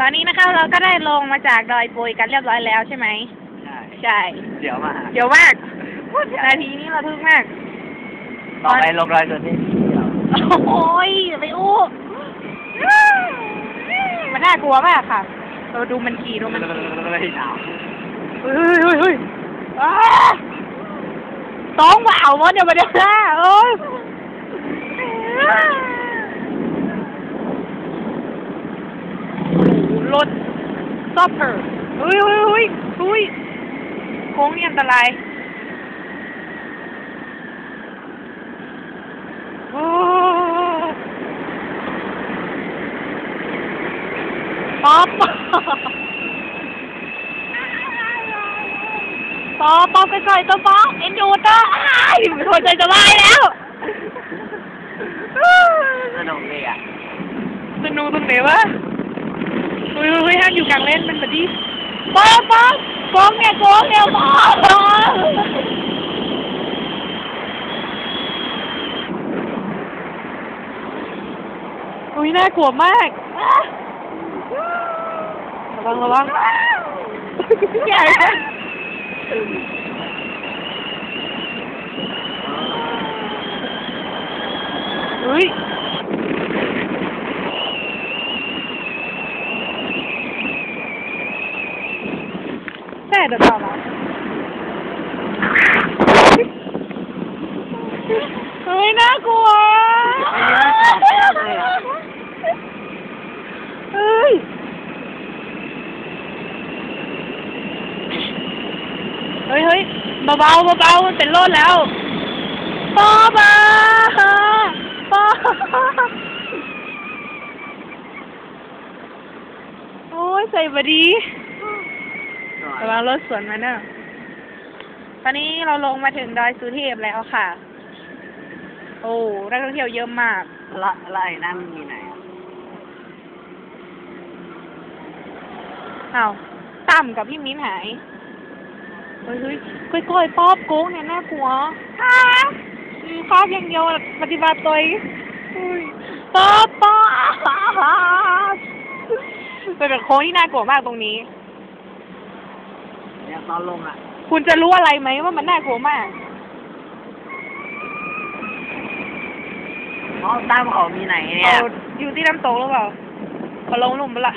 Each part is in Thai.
ตอนนี้นะคะเราก็ได้ลงมาจากดอยปุยกันเรียบร้อยแล้วใช่ไหมใช่ใช่ เดี๋ยวมาเดี๋ยวมากนาทีนี้เราทึกมาก ต่อไปลงรอยตัวนี้เดี๋ยวโอ้ยไปอู้มันน่ากลัวมากค่ะเราดูมันขี่ดูมันขี่เฮ้ยหนาวเฮ้ยเฮ้ยเฮ้ยอ้าต้องว่าวมันเดี๋ยวมาเดี๋ยวหน้าเอ้ยโอ้โห รถซอปเปอร์เฮ้ยเฮ้ยเฮ้ยเฮ้ยโค้งนี่อันตรายโอ้ป๊อปป๊อปป๊อปไปใส่ตัวป๊อปเอ็นดูเตอร์อ้ายหัวใจจะวายแล้วสนุกดีอะสนุกตรงไหนวะ เฮ้ยเฮ้ยห้ามอยู่กลางเล่นมันแบบนี้ป๊อปป๊อปป๊อปเนี่ยโกงเนี่ยป๊อปอุ้ยน่ากลัวมาก ระวังระวังใหญ่เฮ้ย ใช่เดี๋ยวต่อมาเฮ้ยน่ากลัวเฮ้ยเฮ้ยเฮ้ยเบาเบาๆเบาๆมันเป็นโลดแล้วป้าป้าป้าโอ้ยใส่บดี ระวังรถสวนมาเนอะตอนนี้เราลงมาถึงดอยสุเทพแล้วค่ะ โอ้นักท่องเที่ยวเยอะมากละละไอ้นั่นมีไหนอะอ้าวตั้มกับพี่มิ้นหายเฮ้ยเฮ้ยก้อยก้อยๆป๊อบโก้งเนี่ยน่ากลัวอ้าอืมครอบอย่างเดียวอะปฏิบัติตัวเองอุ้ยป๊อบป๊อบเป็นแบบโค้งที่น่ากลัวมากตรงนี้ เนี่ยตอนลงอะ คุณจะรู้อะไรไหมว่ามันน่ากลัวมากอ๋อตามเขามีไหนเนี่ย เอาอยู่ที่น้ำตกหรือเปล่าพอลงหลุมไปละ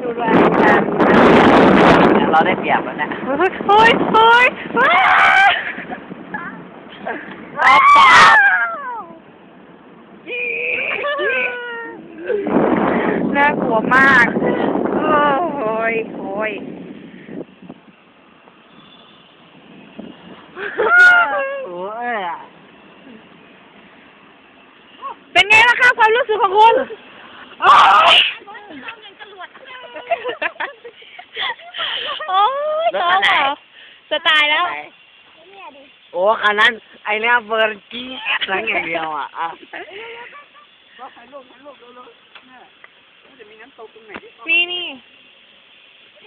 ดูด้วยเนี่ยเราได้เปรียบแล้วเนี่ยเฮ้ยเฮ้ยเฮ้ยเฮ้ยป๊อบป๊อบน่ากลัวมากโอ้ ยเป็นไงล่ะคะความรู้สึกของคุณโอ้ยโอ้ยจะตายแล้ว โอ้ขนาดไอ้เนี่ยเบอร์กี้หลังอย่างเดียวอะอะน้ำตกตรงไหนนี่นี่ ว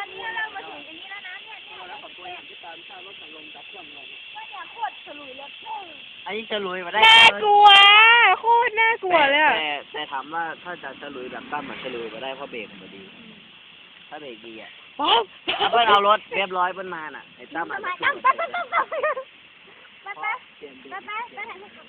ันนี้เรามาถึงอันนี้แล้วนะเนี่ยเนี่ยแล้วคนตัวอย่างที่ตามชาวรถลงจับเครื่องลงก็เนี่ยโคตรฉลุยเลยเฮ้ยอันนี้จะลุยมาได้น่ากลัวโคตรน่ากลัวเลยอะแต่แต่ถามว่าถ้าจะจะลุยแบบตั้มมันจะลุยมาได้เพราะเบรกมันดี ถ้าเบรกดีอะป๊อบถ้าเพิ่นเอารถเรียบร้อยเพิ่นมาน่ะไอ้ตั้มอะทำไมตั้งตั้งตั้งตั้งตั้ง 拜拜，拜拜。